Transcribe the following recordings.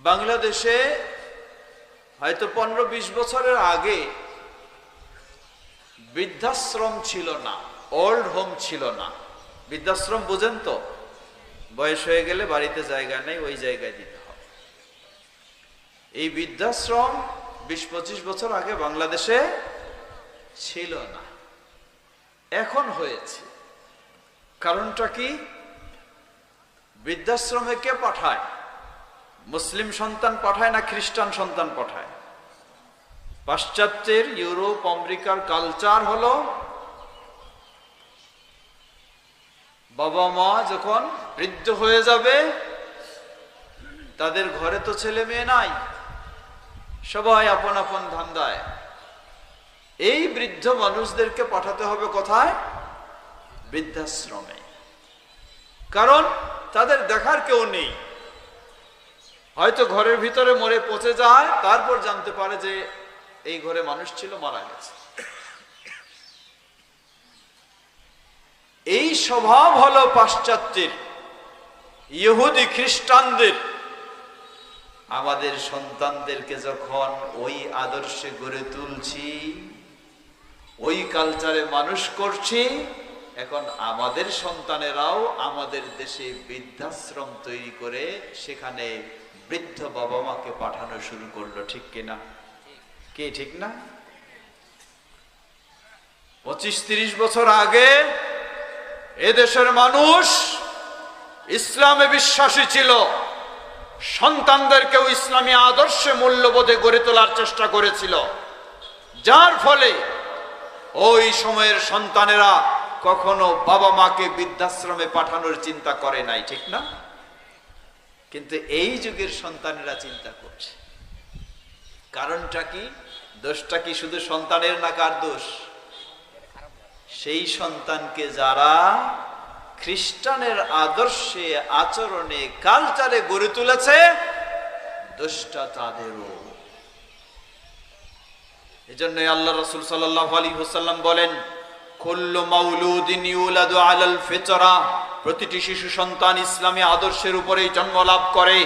বাংলাদেশে হয়তো পনেরো বিশ বছরের আগে বৃদ্ধাশ্রম ছিল না ওল্ড হোম ছিল না। বৃদ্ধাশ্রম বুঝেন তো? বয়স হয়ে গেলে বাড়িতে জায়গা নেই, ওই জায়গায় দিতে হবে। এই বৃদ্ধাশ্রম বিশ পঁচিশ বছর আগে বাংলাদেশে ছিল না। এখন হয়েছে। কারণটা কি? বৃদ্ধাশ্রমে কে পাঠায়? মুসলিম সন্তান পাঠায় না খ্রিস্টান সন্তান পাঠায়? পাশ্চাত্যের, ইউরোপ, আমেরিকার কালচার হলো বাবা মা যখন বৃদ্ধ হয়ে যাবে, তাদের ঘরে তো ছেলে মেয়ে নাই, সবাই আপন আপন ধান্দায়। এই বৃদ্ধ মানুষদেরকে পাঠাতে হবে কোথায়? বৃদ্ধাশ্রমে। কারণ তাদের দেখার কেউ নেই। হয়তো ঘরের ভিতরে মরে পচে যায়, তারপর জানতে পারে যে এই ঘরে মানুষ ছিল, মারা গেছে। এই স্বভাব হলো পাশ্চাত্যের, ইহুদি খ্রিস্টানদের। আমাদের সন্তানদেরকে যখন ওই আদর্শে গড়ে তুলছি, ওই কালচারে মানুষ করছি, এখন আমাদের সন্তানেরাও আমাদের দেশে বৃদ্ধাশ্রম তৈরি করে সেখানে বৃদ্ধ বাবা মাকে পাঠানো শুরু করল, ঠিক কিনা কে ঠিক না? পঁচিশ তিরিশ বছর আগে এদেশের মানুষ ইসলামে বিশ্বাসী ছিল। সন্তানদেরকেও ইসলামী আদর্শে মূল্যবোধে গড়ে তোলার চেষ্টা করেছিল। যার ফলে ওই সময়ের সন্তানেরা কখনো বাবা মাকে বৃদ্ধাশ্রমে পাঠানোর চিন্তা করে নাই, ঠিক না? কিন্তু এই যুগের সন্তানেরা চিন্তা করছে। কারণটা কি? দোষটা কি শুধু সন্তানের না কার দোষ? সেই সন্তানকে যারা খ্রিস্টানের আদর্শে, আচরণে কালচারে গড়ে তুলেছে, দোষটা তাদেরও। এজন্য আল্লাহ রসুল সাল্লাহ আলী হুসাল্লাম বলেন, কুল্লু মাউলুদিন ইউলাদু আলাল ফিতরা। প্রতিটি শিশু সন্তান ইসলামী আদর্শের উপরেই জন্ম লাভ করে।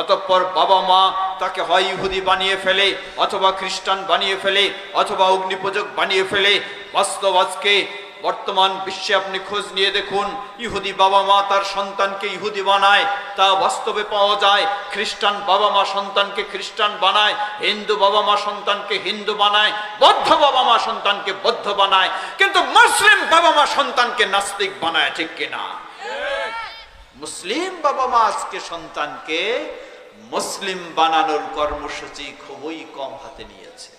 অতঃপর বাবা মা তাকে হয় ইহুদি বানিয়ে ফেলে, অথবা খ্রিস্টান বানিয়ে ফেলে, অথবা অগ্নিপূজক বানিয়ে ফেলে। বাস্তব আজকে বর্তমান বিশ্বে আপনি খোঁজ নিয়ে দেখুন, ইহুদি বাবা মা তার সন্তানকে ইহুদি বানায়, তা বাস্তবে পাওয়া যায়। খ্রিস্টান বাবা মা সন্তানকে খ্রিস্টান বানায়, হিন্দু বাবা মা সন্তানকে হিন্দু বানায়, বৌদ্ধ বাবা মা সন্তানকে বৌদ্ধ বানায়, কিন্তু মুসলিম বাবা মা সন্তানকে নাস্তিক বানায়, ঠিক কিনা? মুসলিম বাবা মা আজকে সন্তানকে মুসলিম বানানোর কর্মসূচি খুবই কম হাতে নিয়েছে।